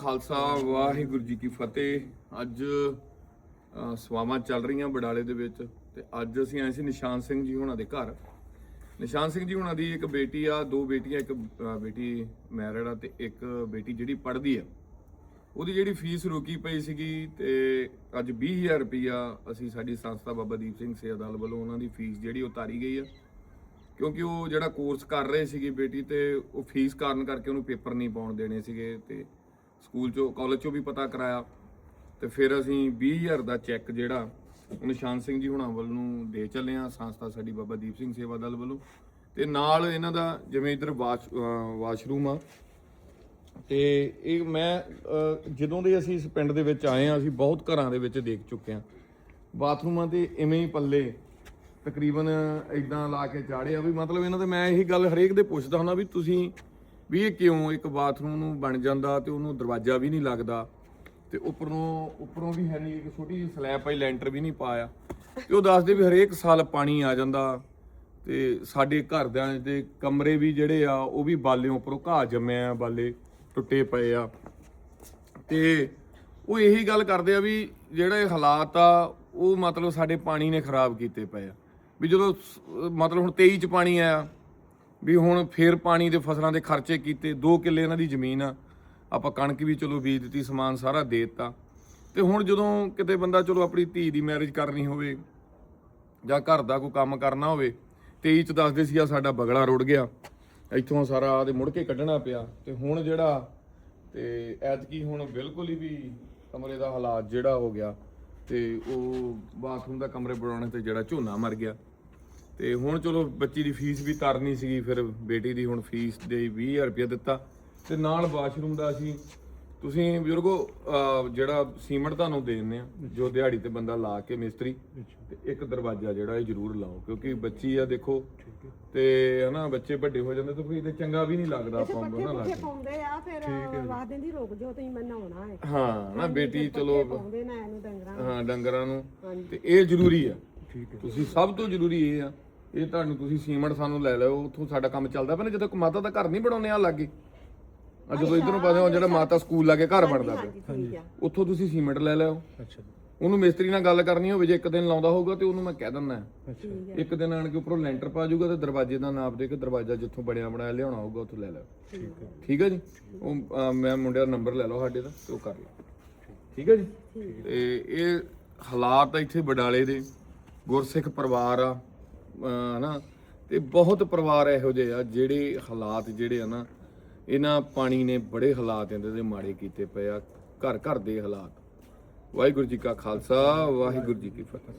ਖਾਲਸਾ ਵਾਹਿਗੁਰੂ ਜੀ ਕੀ ਫਤਿਹ। ਅੱਜ ਅ, ਚੱਲ ਰਹੀਆਂ ਬਡਾਲੇ ਦੇ ਵਿੱਚ ਤੇ ਅੱਜ ਅਸੀਂ ਆਏ ਸੀ ਨਿਸ਼ਾਨ ਸਿੰਘ ਜੀ ਹੁਣਾਂ ਦੇ ਘਰ। ਨਿਸ਼ਾਨ ਸਿੰਘ ਜੀ ਹੁਣਾਂ ਦੀ ਇੱਕ ਬੇਟੀ ਆ ਦੋ ਬੇਟੀਆਂ ਇੱਕ ਅ, ਬੇਟੀ ਮੈਰਿਡ ਆ ਤੇ ਇੱਕ ਬੇਟੀ ਜਿਹੜੀ ਪੜ੍ਹਦੀ ਆ। ਉਹਦੀ ਜਿਹੜੀ ਫੀਸ ਰੁਕੀ ਪਈ ਸੀਗੀ ਤੇ ਅੱਜ 20000 ਰੁਪਇਆ ਅਸੀਂ ਸਾਡੀ ਸੰਸਥਾ ਬਾਬਾ ਦੀਪ ਸਿੰਘ ਸੇਵਾ ਦਲ ਵੱਲੋਂ ਉਹਨਾਂ ਦੀ ਫੀਸ ਜਿਹੜੀ ਉਹ ਤਾਰੀ ਗਈ ਆ। ਕਿਉਂਕਿ ਉਹ ਜਿਹੜਾ ਕੋਰਸ ਕਰ ਰਹੇ ਸੀਗੀ ਬੇਟੀ ਤੇ ਉਹ ਫੀਸ ਕਾਰਨ ਕਰਕੇ ਉਹਨੂੰ ਪੇਪਰ ਨਹੀਂ ਪਾਉਣ ਦੇਣੇ ਸੀਗੇ ਤੇ ਸਕੂਲ ਚੋਂ ਕਾਲਜ ਚੋਂ ਵੀ ਪਤਾ ਕਰਾਇਆ। ਤੇ ਫਿਰ ਅਸੀਂ 20000 ਦਾ ਚੈੱਕ ਜਿਹੜਾ ਨਿਸ਼ਾਨ ਸਿੰਘ ਜੀ ਹੁਣਾਂ ਵੱਲੋਂ ਦੇ ਚੱਲੇ ਆ ਸੰਸਥਾ ਸਾਡੀ ਬਾਬਾ ਦੀਪ ਸਿੰਘ ਸੇਵਾ ਦਲ ਵੱਲੋਂ। ਤੇ ਨਾਲ ਇਹਨਾਂ ਦਾ ਜਿਵੇਂ ਇਧਰ ਵਾਸ਼ ਵਾਸ਼ਰੂਮ ਆ। ਤੇ ਇਹ ਮੈਂ ਜਦੋਂ ਦੇ ਅਸੀਂ ਇਸ ਪਿੰਡ ਦੇ ਵਿੱਚ ਆਏ ਆ ਅਸੀਂ ਬਹੁਤ ਘਰਾਂ ਦੇ ਵਿੱਚ ਦੇਖ ਚੁੱਕੇ ਆ ਬਾਥਰੂਮਾਂ ਤੇ ਇਵੇਂ ਹੀ ਪੱਲੇ ਤਕਰੀਬਨ ਇਦਾਂ ਲਾ ਕੇ ਚਾੜੇ ਆ ਵੀ ਮਤਲਬ ਇਹਨਾਂ ਤੇ ਮੈਂ ਇਹੀ ਗੱਲ ਹਰੇਕ ਦੇ ਪੁੱਛਦਾ ਹੁੰਦਾ ਵੀ ਤੁਸੀਂ ਵੀ ਇਹ ਕਿਉਂ ਇੱਕ ਬਾਥਰੂਮ ਨੂੰ ਬਣ ਜਾਂਦਾ ਤੇ ਉਹਨੂੰ ਦਰਵਾਜ਼ਾ ਵੀ ਨਹੀਂ ਲੱਗਦਾ? ਤੇ ਉੱਪਰੋਂ ਉੱਪਰੋਂ ਵੀ ਹੈ ਨਹੀਂ ਇੱਕ ਛੋਟੀ ਜਿਹੀ ਸਲੈਬ ਪਾਈ, ਲੈਂਟਰ ਵੀ ਨਹੀਂ ਪਾਇਆ। ਤੇ ਉਹ ਦੱਸਦੇ ਵੀ ਹਰੇਕ ਸਾਲ ਪਾਣੀ ਆ ਜਾਂਦਾ ਤੇ ਸਾਡੇ ਘਰਦਿਆਂ ਦੇ ਕਮਰੇ ਵੀ ਜਿਹੜੇ ਆ, ਉਹ ਵੀ ਬਾਲਿਆਂ ਉੱਪਰੋਂ ਘਾਹ ਜੰਮਿਆ ਆ, ਬਾਲੇ ਟੁੱਟੇ ਪਏ ਆ। ਤੇ ਉਹ ਇਹੀ ਗੱਲ ਕਰਦੇ ਆ ਵੀ ਜਿਹੜੇ ਹਾਲਾਤ ਆ, ਉਹ ਮਤਲਬ ਸਾਡੇ ਪਾਣੀ ਨੇ ਖਰਾਬ ਕੀਤੇ ਪਏ ਆ। ਵੀ ਜਦੋਂ ਸ- ਮਤਲਬ ਹੁਣ 23 ਚ ਪਾਣੀ ਆਇਆ ਵੀ ਹੁਣ ਫੇਰ ਪਾਣੀ ਦੇ ਫਸਲਾਂ ਦੇ ਖਰਚੇ ਕੀਤੇ 2 ਕਿੱਲੇ ਇਹਨਾਂ ਦੀ ਜ਼ਮੀਨ ਆ। ਆਪਾਂ ਕਣਕ ਵੀ ਚਲੋ ਬੀਜ ਦਿੱਤੀ, ਸਮਾਨ ਸਾਰਾ ਦੇ ਦਿੱਤਾ। ਤੇ ਹੁਣ ਜਦੋਂ ਕਿਤੇ ਬੰਦਾ ਚਲੋ ਆਪਣੀ ਧੀ ਦੀ ਮੈਰਿਜ ਕਰਨੀ ਹੋਵੇ ਜਾਂ ਘਰ ਦਾ ਕੋਈ ਕੰਮ ਕਰਨਾ ਹੋਵੇ 23 ਚ ਦੱਸਦੇ ਸੀ ਆ ਸਾਡਾ ਬਗਲਾ ਰੁੜ ਗਿਆ। ਇੱਥੋਂ ਸਾਰਾ ਤੇ ਮੁੜ ਕੇ ਕੱਢਣਾ ਪਿਆ। ਤੇ ਹੁਣ ਜਿਹੜਾ ਤੇ ਐਤਕੀ ਹੁਣ ਬਿਲਕੁਲ ਹੀ ਵੀ ਕਮਰੇ ਦਾ ਹਾਲਾਤ ਜਿਹੜਾ ਹੋ ਗਿਆ ਤੇ ਉਹ ਬਾਥਰੂਮ ਦਾ ਕਮਰੇ ਬਣਾਉਣੇ ਤੇ ਜਿਹੜਾ ਝੋਨਾ ਮਰ ਗਿਆ। ਤੇ ਹੁਣ ਚਲੋ ਬੱਚੀ ਦੀ ਫੀਸ ਵੀ ਤਰਨੀ ਸੀਗੀ ਫਿਰ ਬੇਟੀ ਦੀ ਹੁਣ ਫੀਸ ਦੇ 20000 ਰੁਪਏ ਦਿੱਤਾ। ਤੇ ਨਾਲ ਵਾਸ਼ਰੂਮ ਦਾ ਅਸੀਂ ਤੁਸੀਂ ਬਜ਼ੁਰਗੋ ਜਿਹੜਾ ਸੀਮੈਂਟ ਤੁਹਾਨੂੰ ਦੇ ਦਿੰਦੇ ਆ ਜੋ ਦਿਹਾੜੀ ਤੇ ਬੰਦਾ ਲਾ ਕੇ ਮਿਸਤਰੀ ਤੇ ਇੱਕ ਦਰਵਾਜ਼ਾ ਜਿਹੜਾ ਇਹ ਜ਼ਰੂਰ ਲਾਓ ਕਿਉਂਕਿ ਬੱਚੀ ਆ ਦੇਖੋ ਤੇ ਹਨਾ ਬੱਚੇ ਵੱਡੇ ਹੋ ਜਾਂਦੇ ਤਾਂ ਕੋਈ ਤੇ ਚੰਗਾ ਵੀ ਨਹੀਂ ਲੱਗਦਾ ਆਪਾਂ ਨੂੰ ਨਾ ਪੱਠੇ ਲੱਗੇ ਪਾਉਂਦੇ ਆ ਫਿਰ ਵਾਹ ਦਿੰਦੀ ਰੁਕ ਜਾਓ ਤੁਸੀਂ ਮੈਂ ਨਹਾਉਣਾ ਹੈ। ਹਾਂ ਨਾ ਬੇਟੀ ਚਲੋ ਪਾਉਂਦੇ ਨਾ ਇਹਨੂੰ ਡੰਗਰਾਂ ਨੂੰ। ਹਾਂ ਡੰਗਰਾਂ ਨੂੰ। ਤੇ ਇਹ ਜ਼ਰੂਰੀ ਆ। ਤੁਸੀਂ ਸਭ ਤੋਂ ਜ਼ਰੂਰੀ ਇਹ ਆ ਇਹ ਤੁਹਾਨੂੰ ਤੁਸੀਂ ਸੀਮੈਂਟ ਸਾਨੂੰ ਲੈ ਲਿਓ ਉੱਥੋਂ ਸਾਡਾ ਕੰਮ ਚੱਲਦਾ ਨਾ ਜਦੋਂ ਕੋਈ ਮਾਤਾ ਦਾ ਘਰ ਨਹੀਂ ਬਣਾਉਣੇ ਆ ਲੱਗੇ। ਆ ਜਦੋਂ ਇਧਰੋਂ ਪਾਸੇ ਜਿਹੜਾ ਮਾਤਾ ਸਕੂਲ ਲਾਗੇ ਘਰ ਬਣਦਾ ਪਿਆ। ਠੀਕ ਆ। ਉੱਥੋਂ ਤੁਸੀਂ ਸੀਮੈਂਟ ਲੈ ਲਿਓ। ਅੱਛਾ ਉਹਨੂੰ ਮਿਸਤਰੀ ਨਾਲ ਗੱਲ ਕਰਨੀ ਹੋਵੇ ਜੇ ਇੱਕ ਦਿਨ ਲਾਉਂਦਾ ਹੋਊਗਾ ਤੇ ਉਹਨੂੰ ਮੈਂ ਕਹਿ ਦਿੰਦਾ। ਅੱਛਾ। ਇੱਕ ਦਿਨ ਆਣ ਕੇ ਉੱਪਰੋਂ ਲੈਂਟਰ ਪਾ ਜਾਊਗਾ ਤੇ ਦਰਵਾਜ਼ੇ ਦਾ ਨਾਪ ਦੇ ਕੇ ਦਰਵਾਜ਼ਾ ਜਿੱਥੋਂ ਬਣਿਆ ਬਣਾਇਆ ਲਿਆਉਣਾ ਹੋਊਗਾ ਉੱਥੋਂ ਲੈ ਲਿਓ। ਠੀਕ ਹੈ ਠੀਕ ਹੈ ਜੀ। ਉਹ ਅਹ, ਮੈਂ ਮੁੰਡੇ ਦਾ ਨੰਬਰ ਲੈ ਲਓ ਸਾਡੇ ਦਾ ਤੇ ਉਹ ਕਰ ਲਓ। ਠੀਕ ਹੈ ਜੀ? ਤੇ ਇਹ ਹਾਲਾਤ ਇੱਥੇ ਬਡਾਲੇ ਦੇ। ਗੁਰਸਿੱਖ ਪਰਿਵਾਰ ਆ। ਹਨਾ, ਤੇ ਬਹੁਤ ਪਰਿਵਾਰ ਇਹੋ ਜਿਹੇ ਆ ਜਿਹੜੇ ਹਾਲਾਤ ਜਿਹੜੇ ਆ ਨਾ, ਇਹਨਾਂ ਪਾਣੀ ਨੇ ਬੜੇ ਹਾਲਾਤ ਇਹਨਾਂ ਦੇ ਮਾੜੇ ਕੀਤੇ ਪਏ ਆ, ਘਰ ਘਰ ਦੇ ਹਾਲਾਤ। ਵਾਹਿਗੁਰੂ ਜੀ ਕਾ ਖਾਲਸਾ, ਵਾਹਿਗੁਰੂ ਜੀ ਕੀ ਫਤਿਹ।